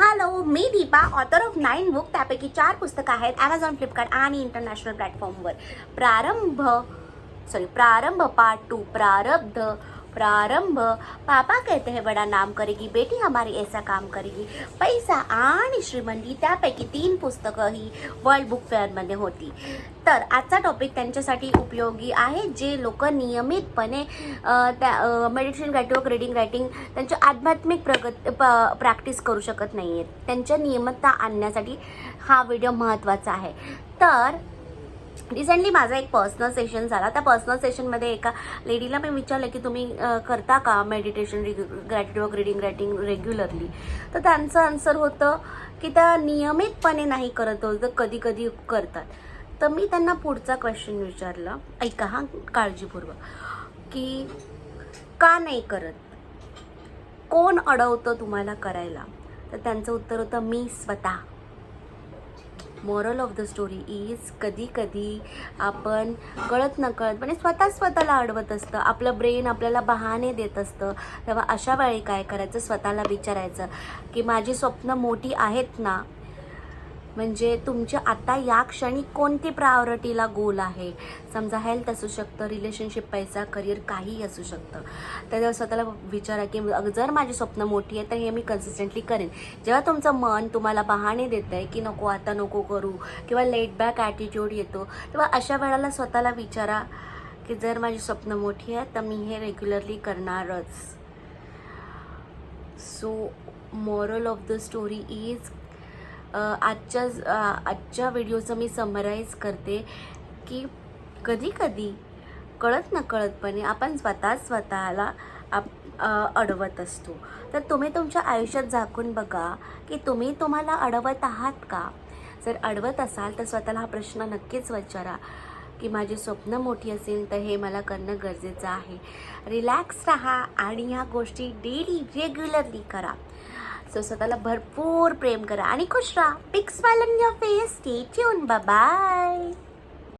Hello me Deepa author of nine book त्यापैकी चार पुस्तकं आहेत ॲमेझॉन फ्लिपकार्ट आणि इंटरनॅशनल प्लॅटफॉर्मवर प्रारंभ सॉरी प्रारंभ पार्ट टू प्रारब्ध प्रारंभ। पापा कहते हैं बड़ा नाम करेगी बेटी हमारी ऐसा काम करेगी। पैसा आणि श्रीमंती त्यापैकी तीन पुस्तकं ही वर्ल्ड बुक फेअरमध्ये होती. तर आजचा टॉपिक त्यांच्यासाठी उपयोगी आहे जे लोक नियमितपणे त्या मेडिटेशन रायटिंग रिडिंग रायटिंग त्यांच्या आध्यात्मिक प्रगत प- प्रॅक्टिस करू शकत नाही आहेत त्यांच्या नियमितता आणण्यासाठी हा व्हिडिओ महत्त्वाचा आहे. तर रिसेंटली माझा एक पर्सनल सेशन झाला. त्या पर्सनल सेशनमध्ये एका लेडीला मी विचारलं की तुम्ही करता का meditation gratitude reading writing regularly तर त्यांचं आन्सर होतं की त्या नियमितपणे नाही करत होतं कधी कधी करतात. तर मी त्यांना पुढचा क्वेश्चन विचारला. ऐका हां काळजीपूर्वक. की का नाही करत? कोण अडवतं तुम्हाला करायला? तर त्यांचं उत्तर होतं मी स्वतः. Moral of the story is कधी कधी आपण कळत नकळतपणे म्हणजे स्वतः स्वतःला अडवत असतं. आपलं ब्रेन आपल्याला बहाने देत असतं. तेव्हा अशा वेळी काय करायचं? स्वतःला विचारायचं की माझी स्वप्न मोठी आहेत ना? म्हणजे तुमच्या आता या क्षणी कोणती प्रायोरिटीला गोल आहे? समजा हेल्थ असू शकतं रिलेशनशिप पैसा करिअर काहीही असू शकतं. तर स्वतःला विचारा की जर माझी स्वप्न मोठी आहे तर हे मी कन्सिस्टंटली करेन. जेव्हा तुमचं मन तुम्हाला बहाणे देत आहे की नको आता नको करू किंवा लेट बॅक ॲटिट्यूड येतो तेव्हा अशा वेळेला स्वतःला विचारा की जर माझी स्वप्न मोठी आहे तर मी हे रेग्युलरली करणारच. So moral of the story is आजच्या आजच्या व्हिडिओचं मी समराईज करते की कधी कधी कळत नकळतपणे आपण स्वतः स्वतःला आप अडवत असतो. तर तुम्ही तुमच्या आयुष्यात झाकून बघा की तुम्ही तुम्हाला अडवत आहात का? जर अडवत असाल तर स्वतःला हा प्रश्न नक्कीच विचारा की माझी स्वप्न मोठी असेल तर हे मला करणं गरजेचं आहे. रिलॅक्स राहा आणि ह्या गोष्टी डेली रेग्युलरली करा. सो स्वतःला भरपूर प्रेम करा आणि खुश राहा. Big smile on your face stay tune bye